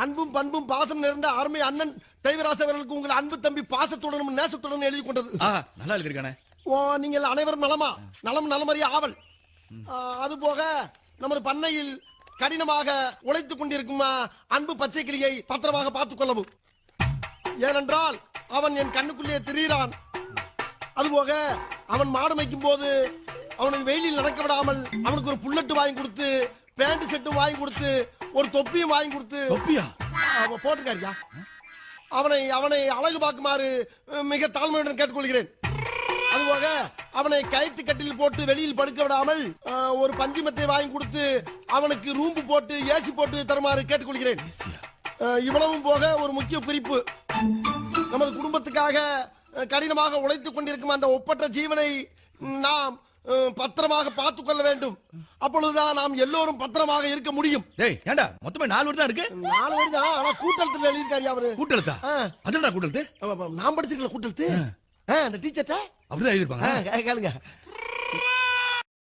அன்பும் பண்பும் பாசம் நிறைந்த அருமை அண்ணன் தெய்வராச அவர்களுக்கு உங்கள் அன்பு தம்பி பாசத்துடனும் நேசத்துடனும் எழுதி கொண்டது. நல்லா எழுதிருக்கானே. ஓ நீங்கள் அனைவரும் நலமா? நலம் நலமறிய ஆவல். ஆ, அது போக நமது பண்ணையில் கடினமாக உழைத்துக் கொண்டிருக்கும் அன்பு பச்சை கிளியை பத்திரமாக பார்த்துக் கொள்ளவும். ஏனென்றால் அவன் என் கண்ணுக்குள்ளே திரியிறான். அதுபோக அவன் மாடு மேய்க்கும் போது அவனுக்கு வெயிலில் நடக்க விடாமல் அவனுக்கு ஒரு புல்லட்டு வாங்கி கொடுத்து பேண்ட் செட்டும் வாங்கி கொடுத்து ஒரு தொப்பியும் வாங்கி கொடுத்து. தொப்பியா? அவன் போட்டிருக்காருயா. அவனை அவனை அழகு பார்க்குமாறு மிக தாழ்மையுடன் கேட்டுக்கொள்கிறேன். அதுபோக அவனை கயிற்று கட்டில் போட்டு வெளியில் படுக்க விடாமல் ஒரு பஞ்சுமத்தை வாங்கி கொடுத்து அவனுக்கு ரூம்பு போட்டு ஏசி போட்டு தருமாறு கேட்டுக்கொள்கிறேன். இவ்வளவும் போக ஒரு முக்கிய குறிப்பு. நமது குடும்பத்துக்காக கடினமாக உழைத்துக் கொண்டிருக்கும் அந்த ஒப்பற்ற ஜீவனை நாம் பத்திரமாக பார்த்துக் கொள்ள வேண்டும். அப்பொழுதுதான் நாம் எல்லோரும் பத்திரமாக இருக்க முடியும். டேய் ஏண்டா? மொத்தமே நாலு வருடம் இருக்கு. நாலு தான்? ஆனா கூட்டத்தில் எழுதியிருக்காரு அவரு கூட்டெழுத்து? ஆமா, ஆமா, நான் படிச்சிருக்கல கூட்டத்து ஆ, அந்த டீச்சர்ட்ட அப்படிதான் எழுதிருப்பாங்க கேளுங்க.